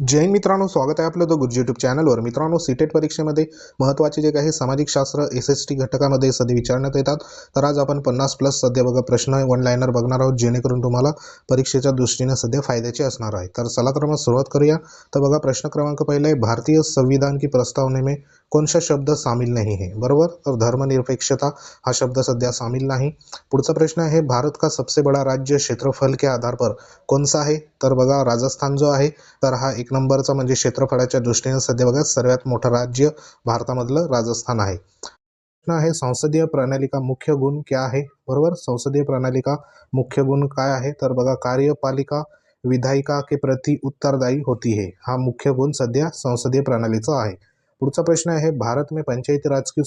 जैन मित्रांनो स्वागत आहे आपलं द गुरुजी यूट्यूब चॅनलवर मित्रांनो सीटेट परीक्षेमध्ये महत्त्वाचे जे काही सामाजिक शास्त्र एस एस टी घटकामध्ये सध्या विचारण्यात येतात. तर आज आपण पन्नास प्लस सध्या बघा प्रश्न वन लाईनर बघणार आहोत जेणेकरून तुम्हाला परीक्षेच्या दृष्टीने सध्या फायद्याचे असणार आहे. तर चला तर मग सुरुवात करूया. तर बघा प्रश्न क्रमांक पहिला आहे भारतीय संविधान की प्रस्तावने में कौन शब्द सामील नाही आहे बरोबर? तर धर्मनिरपेक्षता हा शब्द सध्या सामील नाही. पुढचा प्रश्न आहे भारत का सबसे बड़ा राज्य क्षेत्रफल के आधार पर कोणसा आहे? तर बघा राजस्थान जो आहे तर हा एक नंबरचा म्हणजे क्षेत्रफळाच्या दृष्टीने सध्या बघा सर्वात मोठं राज्य भारतामधलं राजस्थान आहे. प्रश्न आहे संसदीय प्रणाली का मुख्य गुण क्या आहे? बरोबर? संसदीय प्रणाली का मुख्य गुण काय आहे? तर बघा कार्यपालिका विधायिका के प्रति उत्तरदायी होती है. हा मुख्य गुण सध्या संसदीय प्रणालीचा आहे. पुढचा प्रश्न आहे भारत में पंचायती राज की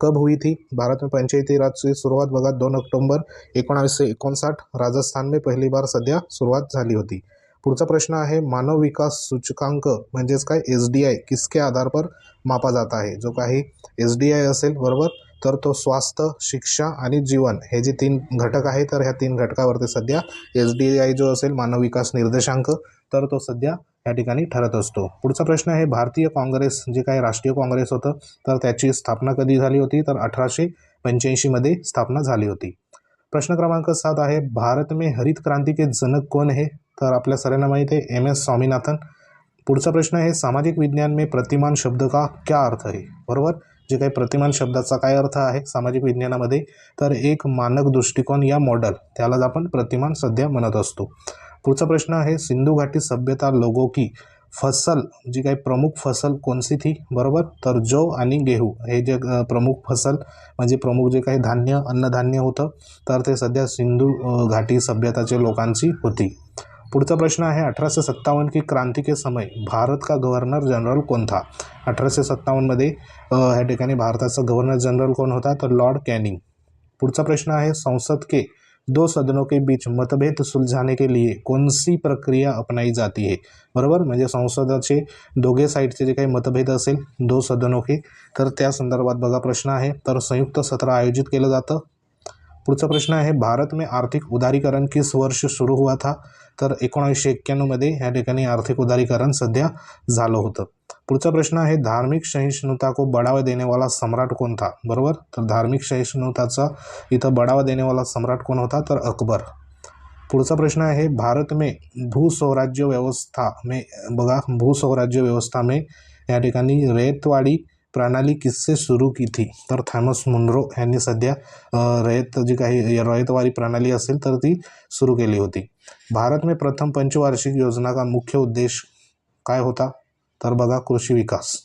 कब हुई थी? भारत में पंचायती राज की सुरुवात बघा दोन ऑक्टोबर एकोणावीसशे एकोणसाठ राजस्थान में पहिली बार सध्या सुरुवात झाली होती. पुढचा प्रश्न आहे मानव विकास सूचकांक म्हणजेच काय? एस डी आय किसके आधार पर मापा जात आहे? जो काही एस डी आय असेल बरोबर? तर तो स्वास्थ्य शिक्षा आणि जीवन हे जे तीन घटक आहे तर ह्या तीन घटकावरती सध्या एस डी आय जो असेल मानव विकास निर्देशांक तर तो सध्या या ठिकाणी ठरत असतो. पुढचा प्रश्न आहे भारतीय काँग्रेस जे काही राष्ट्रीय काँग्रेस होतं तर त्याची स्थापना कधी झाली होती? तर अठराशे पंच्याऐंशीमध्ये स्थापना झाली होती. प्रश्न क्रमांक सात आहे भारत में हरित क्रांती के जनक कोण हे? तर आपल्या सगळ्यांना माहीत आहे एम एस स्वामीनाथन. पुढचा प्रश्न आहे सामाजिक विज्ञान में प्रतिमान शब्द का क्या अर्थ आहे बरोबर? जे काही प्रतिमान शब्दाचा काय अर्थ आहे सामाजिक विज्ञानामध्ये? तर एक मानक दृष्टिकोन या मॉडल त्यालाच आपण प्रतिमान सध्या म्हणत असतो. पुढचा प्रश्न आहे सिंधू घाटी सभ्यता लोगो की फसल जी काही प्रमुख फसल कोणती थी? बरोबर? तर जौ आणि गेहू हे जे प्रमुख फसल म्हणजे प्रमुख जे काही धान्य अन्नधान्य होतं तर ते सध्या सिंधू घाटी सभ्यताचे लोकांची होती. पुढचा प्रश्न आहे अठराशे सत्तावन्न की क्रांती के समय भारत का गव्हर्नर जनरल कोण था? अठराशे सत्तावन्नमध्ये ह्या ठिकाणी भारताचा गव्हर्नर जनरल कोण होता? तर लॉर्ड कॅनिंग. पुढचा प्रश्न आहे संसद के दो सदनों के बीच मतभेद सुलझाने के लिए कौन सी प्रक्रिया अपनाई जाती है? बरोबर? म्हणजे संसदाचे दोघे साईडचे जे काही मतभेद असेल दो सदनों के तर त्या संदर्भात बघा प्रश्न आहे. तर संयुक्त सत्र आयोजित केलं जातं. पुढचा प्रश्न आहे भारत में आर्थिक उदारीकरण किस वर्ष सुरू हुआ था? तर एकोणीसशे एक्क्याण्णवमध्ये ह्या ठिकाणी आर्थिक उदारीकरण सध्या झालं होतं. पुढचा प्रश्न आहे धार्मिक सहिष्णुता को बढ़ावा देणेवाला सम्राट कोण था? बरोबर? तर धार्मिक सहिष्णुताचा इथं बढ़ावा देणेवाला सम्राट कोण होता? तर अकबर. पुढचा प्रश्न आहे भारत में भूस्वराज्य व्यवस्था में बघा भूस्वराज्य व्यवस्था में या ठिकाणी रयतवाडी प्रणाली किस्से सुरू की थी तर थॉमस मुनरो यांनी सध्या रयत जी काही रयतवारी प्रणाली असेल तर ती सुरू केली होती. भारत में प्रथम पंचवार्षिक योजना का मुख्य उद्देश काय होता? तर बघा कृषी विकास.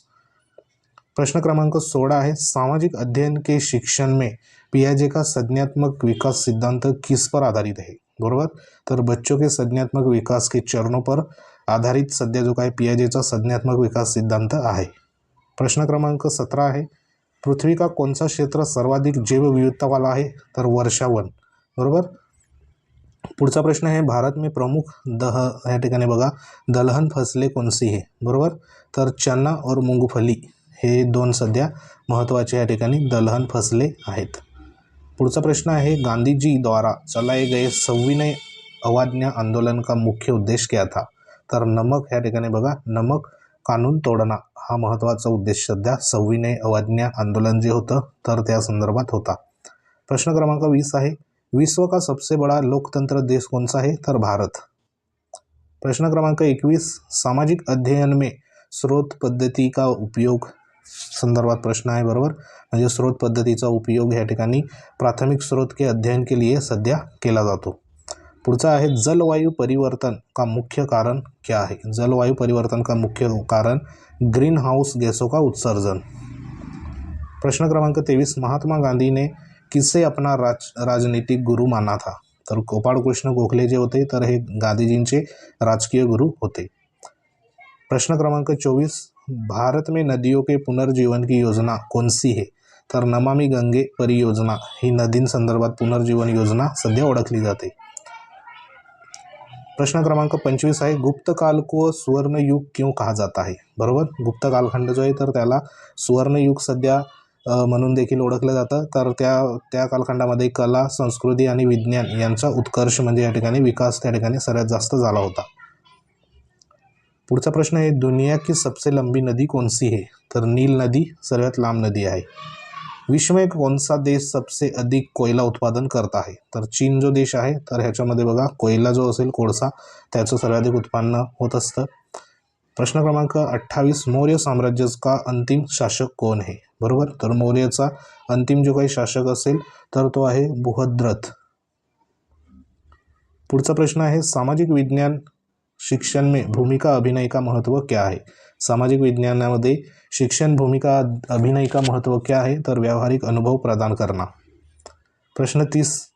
प्रश्न क्रमांक सोळा आहे सामाजिक अध्ययन के शिक्षण में पियाजे का संज्ञात्मक विकास सिद्धांत किस पर आधारित है बरोबर? तर बच्चों के संज्ञात्मक विकास के चरणों पर आधारित सध्या जो काय पियाजेचा संज्ञात्मक विकास सिद्धांत आहे. प्रश्न क्रमांक सतरा आहे पृथ्वी का कोणता क्षेत्र सर्वाधिक जैवविविधता वाला आहे? तर वर्षावन. बरोबर? पुढचा प्रश्न आहे भारत में प्रमुख दह या ठिकाणी बघा दलहन फसले कोणसी हे? बरोबर? तर चना और मूंगफली हे दोन सध्या महत्त्वाचे या ठिकाणी दलहन फसले आहेत. पुढचा प्रश्न आहे गांधीजी द्वारा चलाए गए सविनय अवाज्ञा आंदोलन का मुख्य उद्देश क्या था? तर नमक या ठिकाणी बघा नमक कानून तोडणा हा महत्त्वाचा उद्देश सध्या सविनय अवाज्ञा आंदोलन जे होतं तर त्या संदर्भात होता. प्रश्न क्रमांक वीस आहे विश्व का सबसे बड़ा लोकतंत्र देश कौन सा है? तर भारत। प्रश्न क्रमांक एकवीस सामाजिक अध्ययन में स्रोत पद्धती का उपयोग संदर्भात प्रश्न आहे बरोबर? म्हणजे स्रोत पद्धतीचा उपयोग या ठिकाणी प्राथमिक स्रोत के अध्ययन के लिए सध्या केला जातो. पुढचा आहे जलवायु परिवर्तन का मुख्य कारण क्या है जलवायु परिवर्तन का मुख्य कारण ग्रीन हाउस गैसों का उत्सर्जन? प्रश्न क्रमांक तेवीस महात्मा गांधी ने किसे अपना राज राजनीतिक गुरु माना था? तर गोपाळकृष्ण गोखले जे होते तर हे गांधीजींचे राजकीय गुरु होते. प्रश्न क्रमांक चोवीस भारत में नदियों के पुनर्जीवन की योजना कौन सी है? तर नमामि गंगे परियोजना ही नदींसंदर्भात पुनर्जीवन योजना सध्या ओळखली जाते. प्रश्न क्रमांक पंचवीस आहे गुप्त काल को सुवर्ण युग क्यों कहा जाता है? बरोबर? गुप्त कालखंड जो आहे तर त्याला सुवर्णयुग सध्या म्हणून देखील ओळखलं जातं. तर त्या त्या कालखंडामध्ये कला संस्कृती आणि विज्ञान यांचा उत्कर्ष म्हणजे या ठिकाणी विकास त्या ठिकाणी सर्वात जास्त झाला होता. पुढचा प्रश्न आहे दुनिया की सबसे लंबी नदी कोणसी आहे? है तर नील नदी सर्वात लांब नदी आहे. विश्व में कौन सा देश सबसे अधिक कोयला उत्पादन करत आहे? तर चीन जो देश आहे तर ह्याच्यामध्ये बघा कोयला जो असेल कोळसा त्याचं सर्वाधिक उत्पन्न होत असतं. प्रश्न क्रमांक अठ्ठावीस मौर्य साम्राज्य का अंतिम शासक कोण आहे? बरोबर? तर मौर्यचा अंतिम जो काही शासक असेल तर तो आहे बुहद्रथ. पुढचा प्रश्न आहे सामाजिक विज्ञान शिक्षण में भूमिका अभिनय का महत्त्व क्या है सामाजिक विज्ञानामध्ये शिक्षण भूमिका अभिनय का महत्त्व क्या है तर व्यावहारिक अनुभव प्रदान करना प्रश्न तीस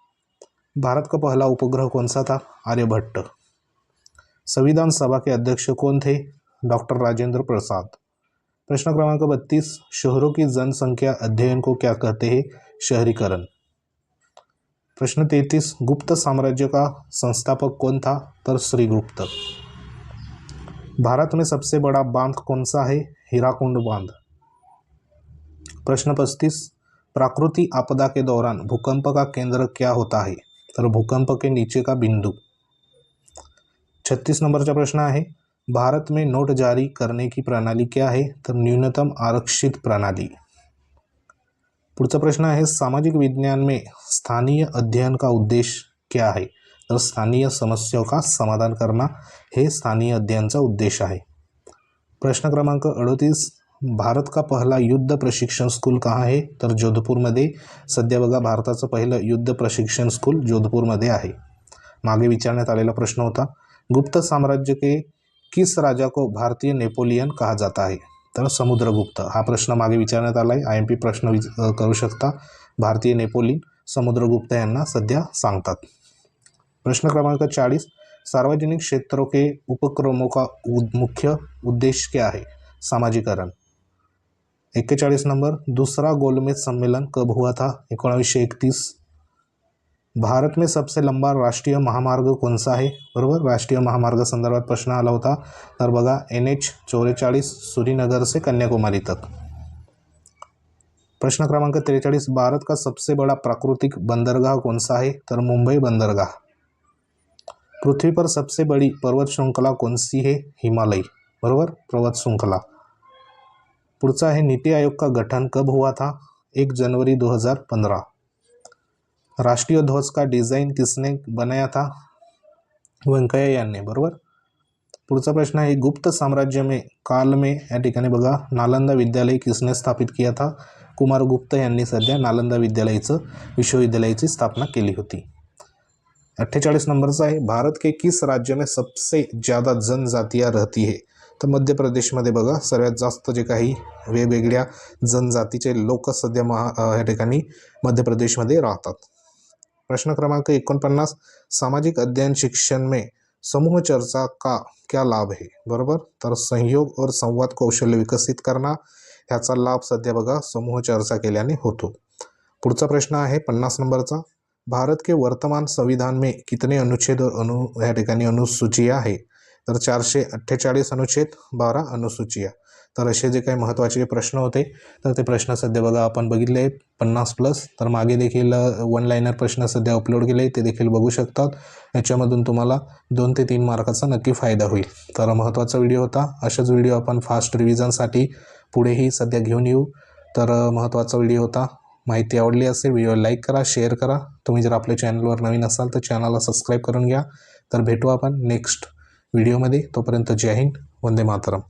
भारत का पहला उपग्रह कौन सा था? आर्यभट्ट. संविधान सभा के अध्यक्ष कौन थे? डॉक्टर राजेंद्र प्रसाद। प्रश्न क्रमांक बत्तीस शहरों की जनसंख्या अध्ययन को क्या कहते हैं? शहरीकरण। प्रश्न तैतीस गुप्त साम्राज्य का संस्थापक कौन था? तर श्रीगुप्त भारत में सबसे बड़ा बांध कौन सा है? हीराकुंड बांध। प्रश्न पस्तीस प्राकृतिक आपदा के दौरान भूकंप का केंद्र क्या होता है? तर भूकंप के नीचे का बिंदु। छत्तीस नंबरचा प्रश्न आहे भारत में नोट जारी करने की प्रणाली क्या है? तर न्यूनतम आरक्षित प्रणाली। पुढचा प्रश्न आहे सामाजिक विज्ञान में स्थानीय अध्ययन का उद्देश्य क्या है? तर स्थानीय समस्याओं का समाधान करना हे स्थानीय अध्ययनचा उद्देश आहे. प्रश्न क्रमांक अडतीस भारत का पहिला युद्ध प्रशिक्षण स्कूल कहाँ आहे तर जोधपूरमध्ये सध्या बघा भारताचं पहिलं युद्ध प्रशिक्षण स्कूल जोधपूरमध्ये आहे. मागे विचारण्यात आलेला प्रश्न होता गुप्त साम्राज्य के किस राजा को भारतीय नेपोलियन कहा जाता है? तर समुद्रगुप्त हा प्रश्न मागे विचारण्यात आला आहे आय एम पी प्रश्न विच करू शकता. भारतीय नेपोलियन समुद्रगुप्त यांना सध्या सांगतात. प्रश्न क्रमांक चाळीस. सार्वजनिक क्षेत्रों के उपक्रमों का उद- मुख्य उद्देश्य क्या है? सामाजिकरण. एक्केचाळीस नंबर. दूसरा गोलमेज सम्मेलन कब हुआ था? एकोणावीसशे एकतीस. भारत में सबसे लंबा राष्ट्रीय महामार्ग कौन सा आहे बरोबर? राष्ट्रीय महामार्ग संदर्भात प्रश्न आला होता. तर बघा एन एच चौवेचाळीस श्रीनगर से कन्याकुमारी तक. प्रश्न क्रमांक त्रेचाळीस. भारत का सबसे बड़ा प्राकृतिक बंदरगाह कौन सा है? तर मुंबई बंदरगाह. पृथ्वी पर सबसे बड़ी पर्वत श्रृंखला कौन सी है? हिमालय. बरोबर? पर्वत श्रृंखला. पुढचा आहे नीति आयोग का गठन कब हुआ था? एक जनवरी 2015 राष्ट्रीय ध्वज का डिझाईन किसने बनाया था? व्यंकय्या यांनी बरोबर? पुढचा प्रश्न आहे गुप्त साम्राज्य में काल में या ठिकाणी बघा नालंदा विद्यालय किसने स्थापित किया था? कुमारगुप्त यांनी सध्या नालंदा विद्यालयाचं विश्वविद्यालयाची स्थापना केली होती. अठ्ठेचाळीस नंबरचा आहे भारत के किस राज्य में सबसे ज़्यादा जनजातीया रहती है? तर मध्य प्रदेशमध्ये बघा सर्वात जास्त जे काही वेगवेगळ्या जनजातीचे लोक सध्या महा या ठिकाणी मध्य प्रदेशमध्ये राहतात. प्रश्न क्रमांक एकोणपन्नास सामाजिक अध्ययन शिक्षण में समूह चर्चा का क्या लाभ है? बरोबर? तर संयोग और संवाद कौशल्य विकसित करना ह्याचा लाभ सध्या बघा समूह चर्चा केल्याने होतो. पुढचा प्रश्न आहे पन्नास नंबरचा. भारत के वर्तमान संविधान में कितने अनुच्छेद और अनु या ठिकाणी अनुसूची आहे? तर चारशे अठ्ठेचाळीस अनुच्छेद बारा अनुसूचिया तर असे जे काही महत्त्वाचे प्रश्न होते तर ते प्रश्न सध्या बघा आपण बघितले पन्नास प्लस तर मागे देखील वन लाईनर प्रश्न सध्या अपलोड केले ते देखील बघू शकतात. याच्यामधून तुम्हाला दोन ते तीन मार्काचा नक्की फायदा होईल. तर महत्त्वाचा व्हिडिओ होता. अशाच व्हिडिओ आपण फास्ट रिव्हिजनसाठी पुढेही सध्या घेऊन येऊ. तर महत्त्वाचा व्हिडिओ होता. माहिती आवडली असेल व्हिडिओ लाईक करा शेअर करा. तुम्ही जर आपल्या चॅनलवर नवीन असाल तर चॅनलला सबस्क्राईब करून घ्या. तर भेटू आपण नेक्स्ट व्हिडिओमध्ये तोपर्यंत जय हिंद. वंदे मातरम.